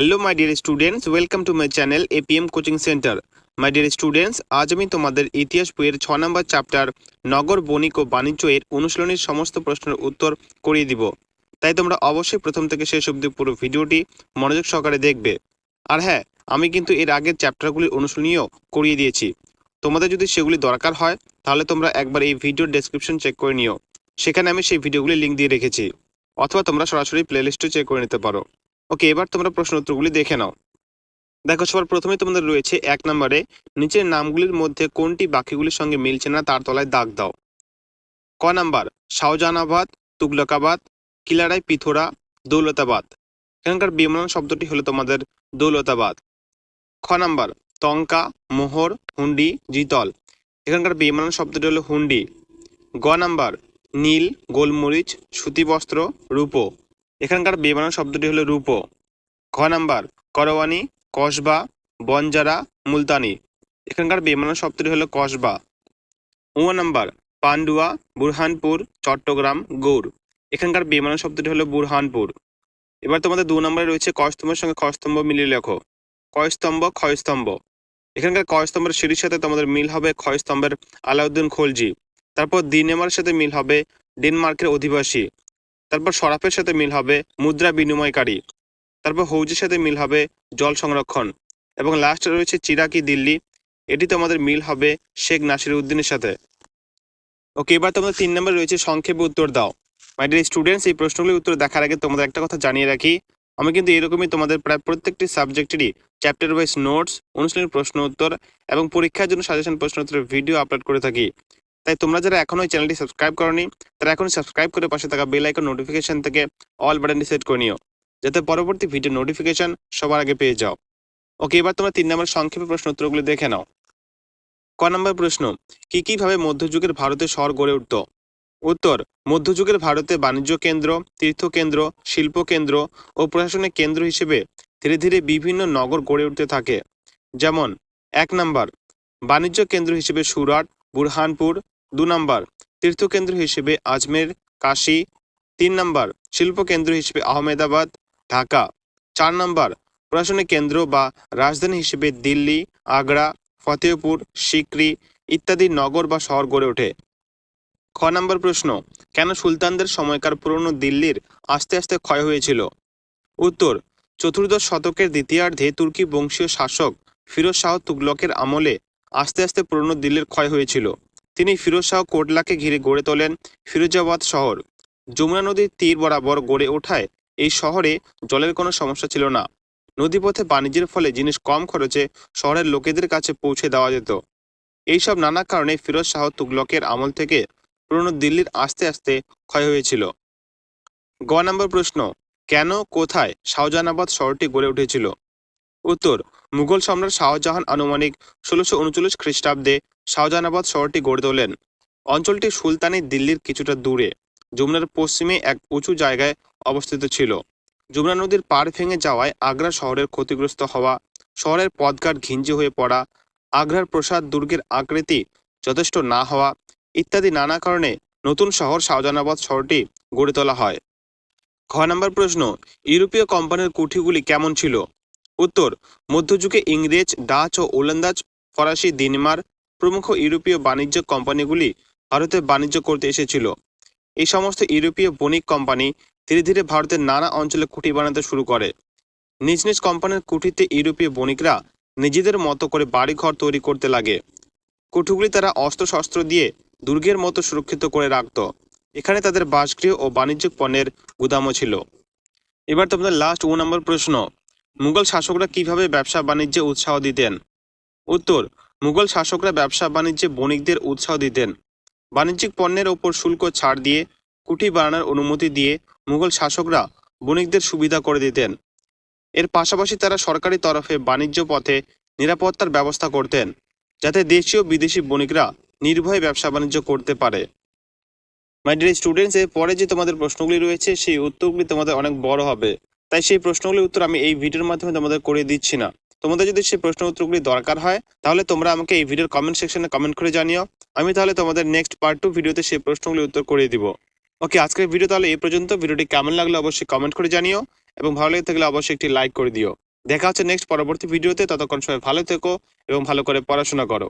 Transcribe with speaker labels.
Speaker 1: Hello my dear students welcome to my channel APM coaching centre my dear students আজ আমি তোমাদের ইতিহাস বইয়ের ছ নম্বর চ্যাপ্টার নগর, বণিক ও বাণিজ্য এর অনুশীলনীর সমস্ত প্রশ্নের উত্তর করিয়ে দিব। তাই তোমরা অবশ্যই প্রথম থেকে শেষ অবধি পুরো ভিডিওটি মনোযোগ সহকারে দেখবে। আর হ্যাঁ আমি কিন্তু এর আগের চ্যাপ্টারগুলির অনুশীলনীও করিয়ে দিয়েছি। তোমাদের যদি সেগুলি দরকার হয়, তাহলে তোমরা একবার এই ভিডিওর ডেসক্রিপশন চেক করে নিও। সেখানে আমি সেই ভিডিওগুলি লিঙ্ক দিয়ে রেখেছি। অথবা তোমরা সরাসরি প্লেলিস্টও চেক করে নিতে পারো। ওকে, এবার তোমরা প্রশ্ন উত্তরগুলি দেখে নাও। দেখো, সবার প্রথমে তোমাদের রয়েছে এক নম্বরে, নিচের নামগুলির মধ্যে কোনটি বাকিগুলির সঙ্গে মিলছে না তার তলায় দাগ দাও। ক নাম্বার, শাহজাহানাবাদ, তুগলকাবাদ কিলারাই পিথোরা, দৌলতাবাদ। এখানকার বিমান শব্দটি হলো তোমাদের দৌলতাবাদ। খ নাম্বার টঙ্কা মোহর, হুন্ডি, জিতল। এখানকার বিমান শব্দটি হলো হুন্ডি। গ নাম্বার, নীল, গোলমরিচ সুতি বস্ত্র রূপো। এখানকার বেমানা শব্দটি হলো রূপো। ঘ নাম্বার, করওয়ানি, কসবা, বনজারা, মুলতানি। এখানকার বেমানা শব্দটি হলো কসবা। ও নাম্বার, পান্ডুয়া, বুরহানপুর, চট্টগ্রাম গৌড় এখানকার বেমানা শব্দটি হলো বুরহানপুর। এবার তোমাদের দু নম্বরে রয়েছে কস্তম্ভের সঙ্গে খস্তম্ভ মিলিয়ে লেখো। কয়স্তম্ভ, ক্ষয়স্তম্ভ। এখানকার কয়স্তম্ভের সিঁড়ির সাথে তোমাদের মিল হবে ক্ষয়স্তম্ভের আলাউদ্দিন খলজি। তারপর দিনেমার সাথে মিল হবে ডেনমার্কের অধিবাসী। তারপর সরাফের সাথে মিল হবে মুদ্রা বিনিময়কারী। তারপর হৌজের সাথে মিল হবে জল সংরক্ষণ। এবং লাস্টে রয়েছে চিরাকি দিল্লি। এটি তোমাদের মিল হবে শেখ নাসির উদ্দিনের সাথে। ওকে এবার তোমাদের তিন নম্বর রয়েছে সংক্ষেপে উত্তর দাও। মাই স্টুডেন্টস এই প্রশ্নগুলির উত্তর দেখার আগে তোমাদের একটা কথা জানিয়ে রাখি। আমি কিন্তু এরকমই তোমাদের প্রায় প্রত্যেকটি সাবজেক্টেরই চ্যাপ্টার ওয়াইজ নোটস অনুশীলনের প্রশ্ন উত্তর এবং পরীক্ষার জন্য সাজেশন প্রশ্ন উত্তরের ভিডিও আপলোড করে থাকি। তাই তোমরা যারা এখনও এই চ্যানেলটি সাবস্ক্রাইব করনি, তারা এখনই সাবস্ক্রাইব করে পাশে থাকা বেল আইকন নোটিফিকেশন থেকে অল বাটনটি সেট করে নিও, যাতে পরবর্তী ভিডিও নোটিফিকেশন সবার আগে পেয়ে যাও। ওকে এবার তোমরা তিন নম্বর সংক্ষেপে প্রশ্ন উত্তরগুলো দেখে নাও। ক নম্বর প্রশ্ন, কি কীভাবে মধ্যযুগের ভারতে শহর গড়ে উঠত? উত্তর মধ্যযুগের ভারতে বাণিজ্য কেন্দ্র তীর্থকেন্দ্র শিল্প কেন্দ্র ও প্রশাসনিক কেন্দ্র হিসেবে ধীরে ধীরে বিভিন্ন নগর গড়ে উঠতে থাকে। যেমন, এক নম্বর, বাণিজ্য কেন্দ্র হিসেবে সুরাট, বুরহানপুর দু নম্বর, তীর্থকেন্দ্র হিসেবে আজমের, কাশী। তিন নম্বর শিল্প কেন্দ্র হিসেবে আহমেদাবাদ, ঢাকা। চার নম্বর, প্রশাসনিক কেন্দ্র বা রাজধানী হিসেবে দিল্লি, আগ্রা, ফতেহপুর, সিকরি ইত্যাদি নগর বা শহর গড়ে ওঠে। খ নম্বর প্রশ্ন, কেন সুলতানদের সময়কার পুরনো দিল্লির আস্তে আস্তে ক্ষয় হয়েছিল? উত্তর, চতুর্দশ শতকের দ্বিতীয়ার্ধে তুর্কি বংশীয় শাসক ফিরোজ শাহ তুগলকের আমলে আস্তে আস্তে পুরনো দিল্লির ক্ষয় হয়েছিল। তিনি ফিরোজ শাহ কোটলাকে ঘিরে গড়ে তোলেন ফিরোজাবাদ শহর। যমুনা নদীর তীর বরাবর গড়ে ওঠায় এই শহরে জলের কোনো সমস্যা ছিল না। নদীপথে বাণিজ্যের ফলে জিনিস কম খরচে শহরের লোকেদের কাছে পৌঁছে দেওয়া যেত। এইসব নানা কারণে ফিরোজ শাহ তুগলকের আমল থেকে পুরনো দিল্লির আস্তে আস্তে ক্ষয় হয়েছিল। গ নম্বর প্রশ্ন, কেন, কোথায় শাহজাহানাবাদ শহরটি গড়ে উঠেছিল? উত্তর, মুঘল সম্রাট শাহজাহান আনুমানিক ষোলোশো উনচল্লিশ খ্রিস্টাব্দে শাহজাহানাবাদ শহরটি গড়ে তোলেন। অঞ্চলটি সুলতানি দিল্লির কিছুটা দূরে। যমুনার পশ্চিমে এক উঁচু জায়গায় অবস্থিত ছিল। যমুনা নদীর পাড় ভেঙে যাওয়ায় আগ্রা শহরের ক্ষতিগ্রস্ত হওয়া, শহরের পথঘাট ঘিঞ্জি হয়ে পড়া, আগ্রার প্রসাদ দুর্গের আকৃতি যথেষ্ট না হওয়া ইত্যাদি নানা কারণে নতুন শহর শাহজাহানাবাদ শহরটি গড়ে তোলা হয়। খ নম্বর প্রশ্ন, ইউরোপীয় কোম্পানির কুঠিগুলি কেমন ছিল? উত্তর, মধ্যযুগে ইংরেজ, ডাচ ও ওলন্দাজ, ফরাসি দিনমার প্রমুখ ইউরোপীয় বাণিজ্য কোম্পানিগুলি ভারতে বাণিজ্য করতে এসেছিল। এই সমস্ত ইউরোপীয় বণিক কোম্পানি ধীরে ধীরে ভারতের নানা অঞ্চলে কুঠি বানাতে শুরু করে। নিজ নিজ কোম্পানির কুঠিতে ইউরোপীয় বণিকরা নিজেদের মতো করে বাড়িঘর তৈরি করতে লাগে। কুঠুগুলি তারা অস্ত্রশস্ত্র দিয়ে দুর্গের মতো সুরক্ষিত করে রাখত। এখানে তাদের বাসগৃহ ও বাণিজ্যিক পণ্যের গুদামও ছিল। এবার তোমাদের লাস্ট ও নম্বর প্রশ্ন, মুঘল শাসকরা কীভাবে ব্যবসা বাণিজ্যে উৎসাহ দিতেন? উত্তর মুঘল শাসকরা ব্যবসা বাণিজ্যে বণিকদের উৎসাহ দিতেন। বাণিজ্যিক পণ্যের ওপর শুল্ক ছাড় দিয়ে, কুঠি বানানোর অনুমতি দিয়ে মুঘল শাসকরা বণিকদের সুবিধা করে দিতেন। এর পাশাপাশি তারা সরকারি তরফে বাণিজ্য পথে নিরাপত্তার ব্যবস্থা করতেন, যাতে দেশীয় বিদেশি বণিকরা নির্ভয়ে ব্যবসা বাণিজ্য করতে পারে। মাই ডিয়ার স্টুডেন্টস এর পরে যে তোমাদের প্রশ্নগুলি রয়েছে, সেই উত্তরগুলি তোমাদের অনেক বড় হবে। তাই সেই প্রশ্নগুলির উত্তর আমি এই ভিডিওর মাধ্যমে তোমাদের করে দিচ্ছি না। তোমাদের যদি সেই প্রশ্ন উত্তরগুলি দরকার হয়, তাহলে তোমরা আমাকে এই ভিডিওর কমেন্ট সেকশনে কমেন্ট করে জানিও। আমি তাহলে তোমাদের নেক্সট পার্ট টু ভিডিওতে সেই প্রশ্নগুলি উত্তর করে দিব। ওকে আজকের ভিডিও তাহলে এই পর্যন্ত। ভিডিওটি কেমন লাগল অবশ্যই কমেন্ট করে জানিও এবং ভালো লেগে থাকলে অবশ্যই একটি লাইক করে দিও। দেখা হচ্ছে নেক্সট পরবর্তী ভিডিওতে ততক্ষণ সবাই ভালো থেকো এবং ভালো করে পড়াশোনা করো।